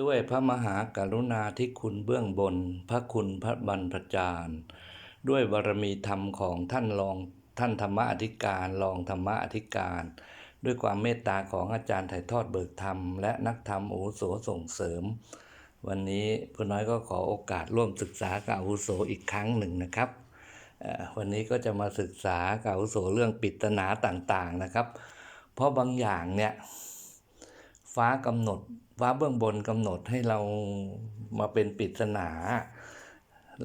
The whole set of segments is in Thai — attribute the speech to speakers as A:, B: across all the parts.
A: ด้วยพระมหากรุณาธิคุณเบื้องบน พระคุณพระบรรพจารย์ด้วยบารมีธรรมของท่านรองท่านธรรมอธิการรองธรรมอธิการ ด้วยความเมตตาของอาจารย์ถ่ายทอดเบิกธรรม และนักธรรมอาวุโสส่งเสริม วันนี้พ่อน้อยก็ขอโอกาสร่วมศึกษากับอาวุโสอีกครั้งหนึ่งนะครับวันนี้ก็จะมาศึกษากับอาวุโสเรื่องปริศนาต่างๆนะครับ เพราะบางอย่างเนี่ยฟ้ากำหนด ฟ้าเบื้องบนกำหนดให้เรามาเป็นปริศนา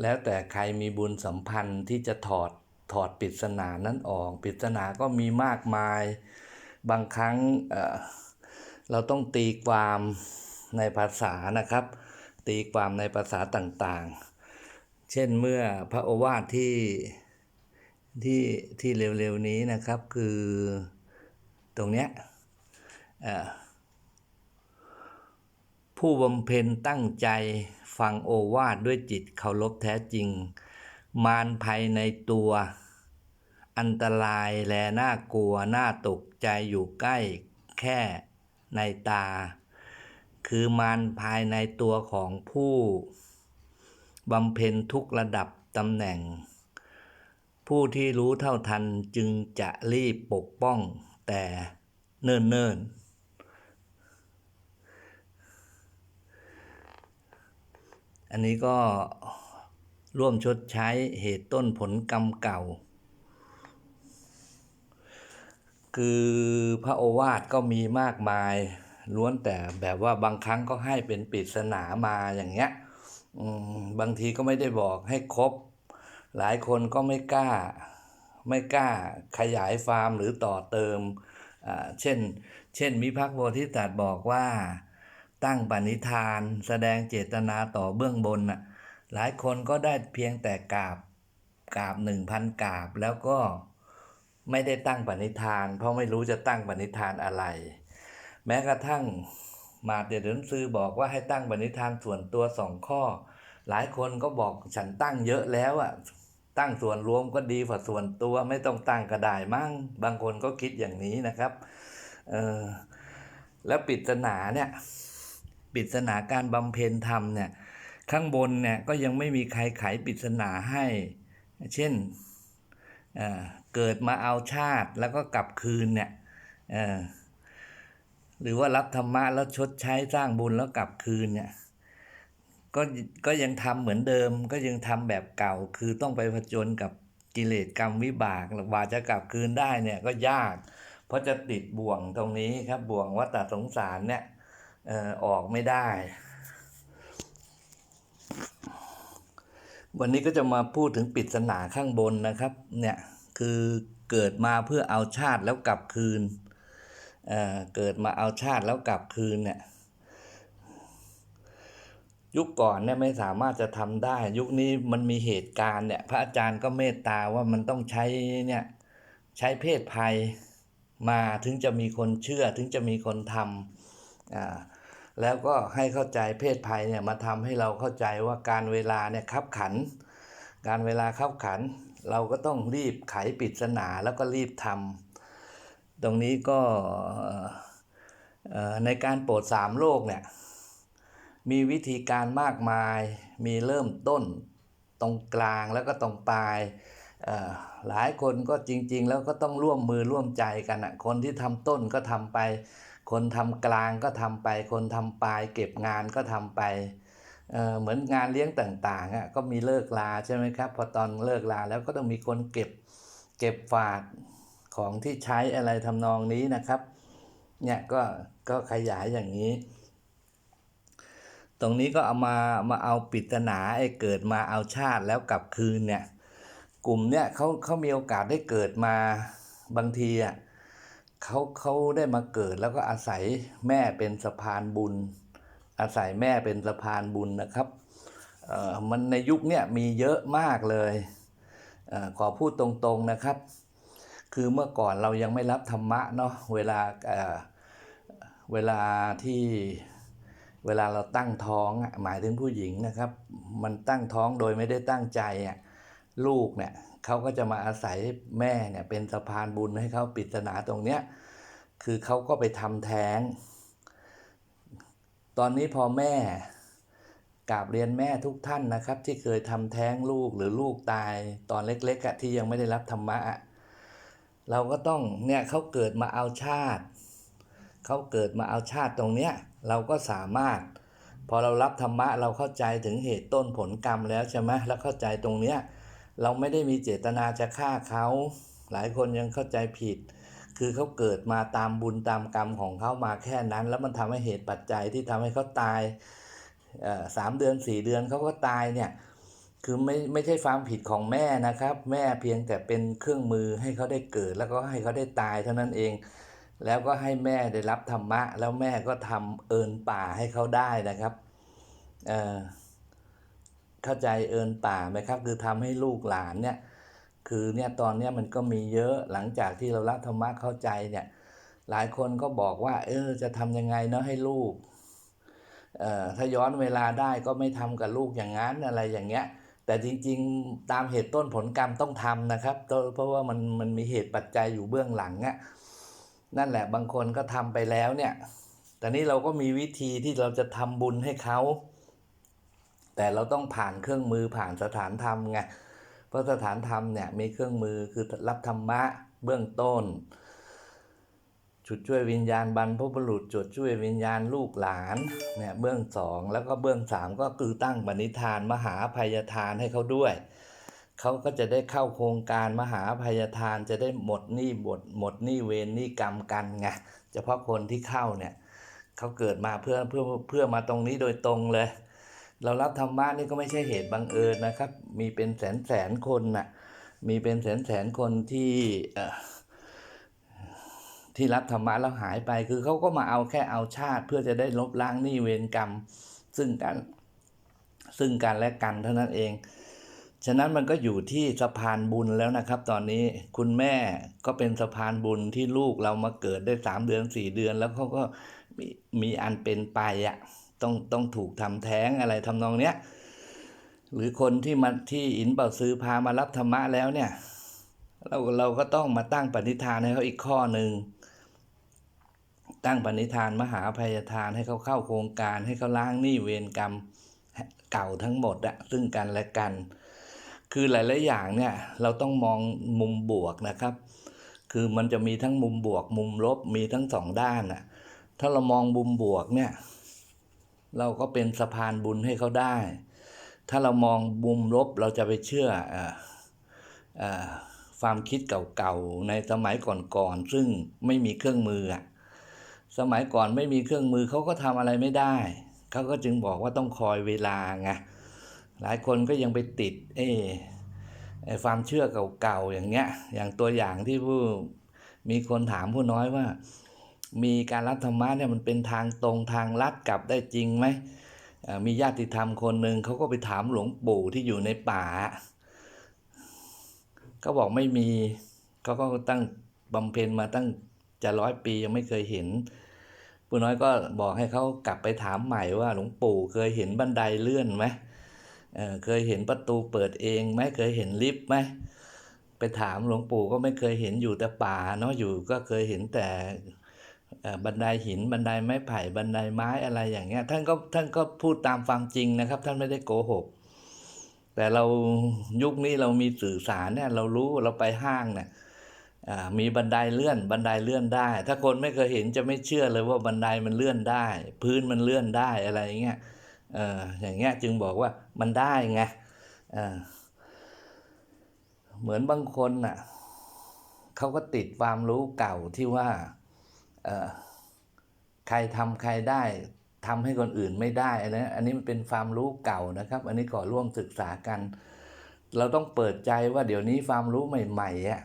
A: แล้วแต่ใครมีบุญสัมพันธ์ที่จะถอดถอดปริศนานั้นออกปริศนาก็มีมากมาย บางครั้งเเราต้องตีความในภาษานะครับ ตีความในภาษาต่างๆ เช่นเมื่อพระโอวาทที่ที่ที่เร็วๆนี้นะครับคือตรงเนี้ยอ่อ ผู้บำเพ็ญตั้งใจฟังโอวาทด้วยจิตเคารพแท้จริง มารภายในตัว อันตรายแลน่ากลัวน่าตกใจอยู่ใกล้แค่ในตา คือมารภายในตัวของผู้บำเพ็ญทุกระดับตำแหน่ง ผู้ที่รู้เท่าทันจึงจะรีบปกป้องแต่เนิ่นๆ อันนี้ก็ร่วมชดใช้เหตุต้นผลกรรมเก่า คือพระโอวาทก็มีมากมายล้วนแต่แบบว่าบางครั้งก็ให้เป็นปริศนามาอย่างเงี้ยอืมบางทีก็ไม่ได้บอกให้ครบ หลายคนก็ไม่กล้า ไม่กล้าขยายฟาร์มหรือต่อเติมอ่าเช่น เช่นมิพักโพธิสัตว์บอกว่า ตั้งปณิธาน แสดงเจตนาต่อเบื้องบนน่ะหลายคนก็ได้เพียงแต่กราบกราบหนึ่งพันกราบแล้วก็ไม่ได้ตั้งปณิธาน เพราะไม่รู้จะตั้งปณิธานอะไร แม้กระทั่งมาเดชนซื้อบอกว่าให้ตั้งปณิธานส่วนตัวสองข้อ หลายคนก็บอกฉันตั้งเยอะแล้วอะตั้งส่วนรวมก็ดีกว่าส่วนตัวไม่ต้องตั้งก็ได้มั้งบางคนก็คิดอย่างนี้นะครับเออแล้วปริศนาเนี่ย ปริศนาการบำเพ็ญธรรมเนี่ยข้างบนเนี่ยก็ยังไม่มีใครไขปริศนาให้ เช่นเเกิดมาเอาชาติแล้วก็กลับคืนเนี่ยหรือว่ารับธรรมะแล้วชดใช้สร้างบุญแล้วกลับคืนเนี่ยก็ก็ยังทำเหมือนเดิมก็ยังทำแบบเก่าคือต้องไปผจญกับกิเลสกรรมวิบากกว่าจะกลับคืนได้เนี่ยก็ยาก เพราะจะติดบ่วงตรงนี้ครับบ่วงวัฏสงสารเนี่ย ออออกไม่ได้ วันนี้ก็จะมาพูดถึงปริศนาข้างบนนะครับ เนี่ยคือเกิดมาเพื่อเอาชาติแล้วกลับคืนเออเกิดมาเอาชาติแล้วกลับคืนเนี่ยยุคก่อนเนี่ยไม่สามารถจะทำได้ ยุคนี้มันมีเหตุการณ์เนี่ย พระอาจารย์ก็เมตตาว่ามันต้องใช้เนี่ยใช้เพศภัยมาถึงจะมีคนเชื่อถึงจะมีคนทำ อ่าแล้วก็ให้เข้าใจเพศภัยเนี่ยมาทำให้เราเข้าใจว่าการเวลาเนี่ยคับขัน การเวลาคับขัน เราก็ต้องรีบไขปริศนาแล้วก็รีบทำตรงนี้ก็ในการโปรดสามโลกเนี่ยมีวิธีการมากมายมีเริ่มต้นตรงกลางแล้วก็ตรงปลายหลายคนก็จริง ๆ แล้วก็ต้องร่วมมือร่วมใจกันอะคนที่ทำต้นก็ทำไป คนทำกลางก็ทำไป คนทำปลายเก็บงานก็ทำไปเอ่อเหมือนงานเลี้ยงต่างๆอะก็มีเลิกลาใช่ไหมครับ พอตอนเลิกลาแล้วก็ต้องมีคนเก็บเก็บฝากของที่ใช้อะไรทำนองนี้นะครับเนี่ยก็ก็ขยายอย่างนี้ ตรงนี้ก็เอามามาเอาปริศนาไอ้เกิดมาเอาชาติแล้วกลับคืนเนี่ยกลุ่มเนี่ยเขาเขามีโอกาสได้เกิดมาบางทีอะ เขาเขาได้มาเกิดแล้วก็อาศัยแม่เป็นสะพานบุญ อาศัยแม่เป็นสะพานบุญนะครับเอ่อมันในยุคนี้มีเยอะมากเลยเอขอพูดตรงๆนะครับ คือเมื่อก่อนเรายังไม่รับธรรมะเนาะเวลาเอ่อเวลาที่เวลาเราตั้งท้องอะหมายถึงผู้หญิงนะครับ มันตั้งท้องโดยไม่ได้ตั้งใจอะลูกเนี่ย เขาก็จะมาอาศัยแม่เนี่ยเป็นสะพานบุญให้เขาปริศนาตรงเนี้ยคือเขาก็ไปทำแท้ง ตอนนี้พอแม่กราบเรียนแม่ทุกท่านนะครับ ที่เคยทำแท้งลูกหรือลูกตายตอนเล็กๆอะที่ยังไม่ได้รับธรรมะอะเราก็ต้องเนี่ยเขาเกิดมาเอาชาติเขาเกิดมาเอาชาติตรงเนี้ยเราก็สามารถ พอเรารับธรรมะเราเข้าใจถึงเหตุต้นผลกรรมแล้วใช่ไหมแล้วเข้าใจตรงเนี้ย เราไม่ได้มีเจตนาจะฆ่าเขา หลายคนยังเข้าใจผิด คือเขาเกิดมาตามบุญตามกรรมของเขามาแค่นั้น แล้วมันทำให้เหตุปัจจัยที่ทำให้เขาตายสามเดือนสี่เดือนเขาก็ตายเนี่ยคือไม่ไม่ใช่ความผิดของแม่นะครับ แม่เพียงแต่เป็นเครื่องมือให้เขาได้เกิด แล้วก็ให้เขาได้ตายเท่านั้นเอง แล้วก็ให้แม่ได้รับธรรมะ แล้วแม่ก็ทำเอินป่าให้เขาได้นะครับเอ่อ เข้าใจเอินป่าไหมครับ คือทำให้ลูกหลานเนี่ยคือเนี่ยตอนเนี้ยมันก็มีเยอะหลังจากที่เรารับธรรมะเข้าใจเนี่ยหลายคนก็บอกว่า เออจะทำยังไงเนาะให้ลูกเอ่อถ้าย้อนเวลาได้ก็ไม่ทำกับลูกอย่างนั้นอะไรอย่างเงี้ยแต่จริงๆตามเหตุต้นผลกรรมต้องทำนะครับ เพราะว่ามันมันมีเหตุปัจจัยอยู่เบื้องหลังอะนั่นแหละบางคนก็ทำไปแล้วเนี่ยแต่นี้เราก็มีวิธีที่เราจะทำบุญให้เขา แต่เราต้องผ่านเครื่องมือผ่านสถานธรรมไงเพราะสถานธรรมเนี่ยมีเครื่องมือคือรับธรรมะเบื้องต้น จุดช่วยวิญญาณบรรพบุรุษจุดช่วยวิญญาณลูกหลานเนี่ยเบื้องสองแล้วก็เบื้องสามก็คือตั้งปณิธานมหาภัยทานให้เขาด้วยเขาก็จะได้เข้าโครงการมหาภัยทานจะได้หมดหนี้หมดหมดหนี้เวรหนี้กรรมกันไงเฉพาะคนที่เข้าเนี่ยเขาเกิดมาเพื่อเพื่อเพื่อมาตรงนี้โดยตรงเลย เรารับธรรมะนี่ก็ไม่ใช่เหตุบังเอิญนะครับ มีเป็นแสนแสนคนน่ะมีเป็นแสนแสนคนที่ที่รับธรรมะแล้วหายไป คือเขาก็มาเอาแค่เอาชาติ เพื่อจะได้ลบล้างหนี้เวรกรรม ซึ่งกันซึ่งกันและกันเท่านั้นเอง ฉะนั้นมันก็อยู่ที่สะพานบุญแล้วนะครับ ตอนนี้คุณแม่ก็เป็นสะพานบุญที่ลูกเรามาเกิดได้สามเดือนสี่เดือน แล้วเขาก็มีมีอันเป็นไปอะ ต้องต้องถูกทำแท้งอะไรทำนองเนี้ยหรือคนที่มาที่อินเป่าซื้อพามารับธรรมะแล้วเนี่ยเราเราก็ต้องมาตั้งปณิธานให้เขาอีกข้อหนึ่งตั้งปณิธานมหาภัยทานให้เขาเข้าโครงการให้เขาล้างหนี้เวรกรรมเก่าทั้งหมดอะซึ่งกันและกัน คือหลายๆอย่างเนี่ยเราต้องมองมุมบวกนะครับ คือมันจะมีทั้งมุมบวกมุมลบมีทั้งสองด้านอะถ้าเรามองมุมบวกเนี่ย เราก็เป็นสะพานบุญให้เขาได้ ถ้าเรามองมุมลบเราจะไปเชื่อออความคิดเก่าๆในสมัยก่อนๆซึ่งไม่มีเครื่องมือสมัยก่อนไม่มีเครื่องมือเขาก็ทำอะไรไม่ได้เขาก็จึงบอกว่าต้องคอยเวลาไงหลายคนก็ยังไปติดเอไอความเชื่อเก่าๆอย่างเงี้ย อย่างตัวอย่างที่ผู้มีคนถามผู้น้อยว่า มีการรับธรรมะเนี่ยมันเป็นทางตรงทางลัดกลับได้จริงไหมอ่อมีญาติธรรมคนหนึ่งเขาก็ไปถามหลวงปู่ที่อยู่ในป่าเขาบอกไม่มีเขาก็ตั้งบำเพ็ญมาตั้งจะร้อยปียังไม่เคยเห็นผู้น้อยก็บอกให้เขากลับไปถามใหม่ว่าหลวงปู่เคยเห็นบันไดเลื่อนไหมเเคยเห็นประตูเปิดเองไหมเคยเห็นลิฟต์ไหมไปถามหลวงปู่ก็ไม่เคยเห็นอยู่แต่ป่าเนาะอยู่ก็เคยเห็นแต่ บันไดหินบันไดไม้ไผ่บันไดไม้อะไรอย่างเงี้ยท่านก็ท่านก็พูดตามความจริงนะครับ ท่านไม่ได้โกหก แต่เรายุคนี้เรามีสื่อสารเนี่ยเรารู้เราไปห้างเนี่ยมีบันไดเลื่อน บันไดเลื่อนได้ ถ้าคนไม่เคยเห็นจะไม่เชื่อเลยว่าบันไดมันเลื่อนได้ พื้นมันเลื่อนได้อะไรอย่างเงี้ยเอออย่างเงี้ยจึงบอกว่ามันได้ไงเเหมือนบางคนน่ะเขาก็ติดความรู้เก่าที่ว่า ใครทำใครได้ทำให้คนอื่นไม่ได้อันนี้อันนี้มันเป็นความรู้เก่านะครับ อันนี้ก่อร่วมศึกษากัน เราต้องเปิดใจว่าเดี๋ยวนี้ความรู้ใหม่ๆอะ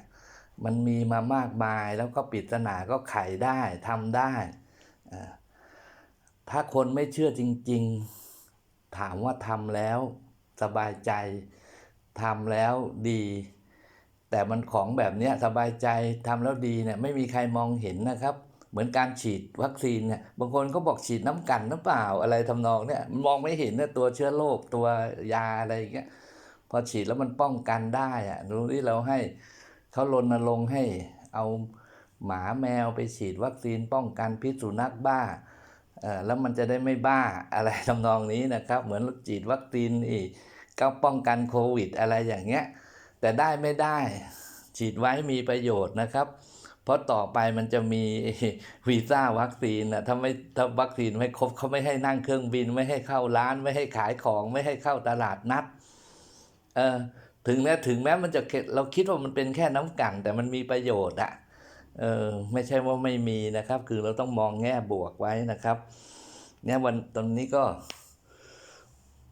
A: มันมีมามากมายแล้วก็ปริศนาก็ไขได้ทำได้ ถ้าคนไม่เชื่อจริง ๆ ถามว่าทำแล้วสบายใจทำแล้วดี แต่มันของแบบเนี้ยสบายใจทำแล้วดีเนี่ยไม่มีใครมองเห็นนะครับ เหมือนการฉีดวัคซีนเนี่ยบางคนก็บอกฉีดน้ำกันหรือเปล่าอะไรทำนองเนี่ยมันมองไม่เห็นนะตัวเชื้อโรคตัวยาอะไรอย่างเงี้ยพอฉีดแล้วมันป้องกันได้อะดูที่เราให้เขารณรงค์ให้เอาหมาแมวไปฉีดวัคซีนป้องกันพิษสุนัขบ้าอ่อแล้วมันจะได้ไม่บ้าอะไรทำนองนี้นะครับ เหมือนฉีดวัคซีนอีกก็ป้องกันโควิดอะไรอย่างเงี้ยแต่ได้ไม่ได้ ฉีดไว้มีประโยชน์นะครับ เพราะต่อไปมันจะมีวีซ่าวัคซีนนะถ้าไม่ถ้าวัคซีนไม่ครบเขาไม่ให้นั่งเครื่องบิน ไม่ให้เข้าร้าน ไม่ให้ขายของ ไม่ให้เข้าตลาดนัดเออถึงแม้ถึงแม้มันจะเราคิดว่ามันเป็นแค่น้ำกันแต่มันมีประโยชน์อะเออไม่ใช่ว่าไม่มีนะครับ คือเราต้องมองแง่บวกไว้นะครับ เนี่ยวันตอนนี้ก็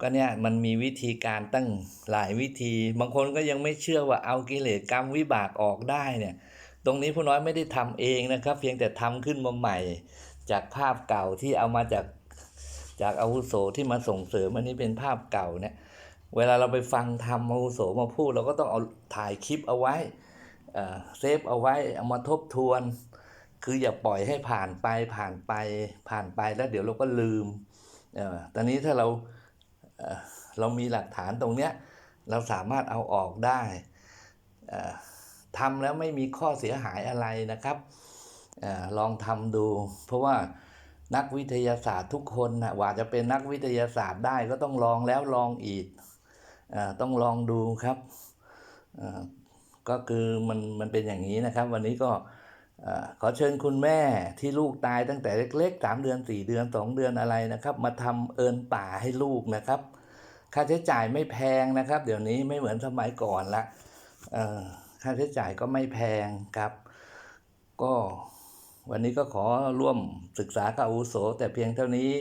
A: ก็เนี่ยมันมีวิธีการตั้งหลายวิธี บางคนก็ยังไม่เชื่อว่าเอากิเลสกรรมวิบากออกได้เนี่ย ตรงนี้ผู้น้อยไม่ได้ทำเองนะครับ เพียงแต่ทำขึ้นมาใหม่ จากภาพเก่าที่เอามาจากจากอาวุโสที่มาส่งเสริมอันนี้เป็นภาพเก่าเนี่ยเวลาเราไปฟังธรรมอาวุโสมาพูด เราก็ต้องเอาถ่ายคลิปเอาไว้เอ่อเซฟเอาไว้เอามาทบทวน คืออย่าปล่อยให้ผ่านไปผ่านไปผ่านไปแล้วเดี๋ยวเราก็ลืมเอ่อตอนนี้ถ้าเราเอ่อเรามีหลักฐานตรงเนี้ยเราสามารถเอาออกได้เอ่อ ทำแล้วไม่มีข้อเสียหายอะไรนะครับอลองทำดู เพราะว่านักวิทยาศาสตร์ทุกคนนะว่าจะเป็นนักวิทยาศาสตร์ได้ก็ต้องลองแล้วลองอีกอต้องลองดูครับก็คือมันมันเป็นอย่างนี้นะครับ วันนี้ก็ขอเชิญคุณแม่ที่ลูกตายตั้งแต่เล็กๆสามเดือนสี่เดือนสองเดือนอะไรนะครับ มาทำเอินป่าให้ลูกนะครับ ค่าใช้จ่ายไม่แพงนะครับ เดี๋ยวนี้ไม่เหมือนสมัยก่อนละ ค่าใช้จ่ายก็ไม่แพงครับ ก็วันนี้ก็ขอร่วมศึกษากับอาวุโส แต่เพียงเท่านี้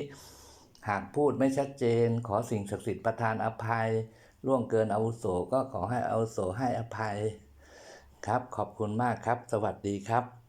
A: หากพูดไม่ชัดเจน ขอสิ่งศักดิ์สิทธิ์ประทานอภัยล่วงเกินอาวุโสก็ขอให้อาวุโสให้อภัย ครับ ขอบคุณมากครับ สวัสดีครับ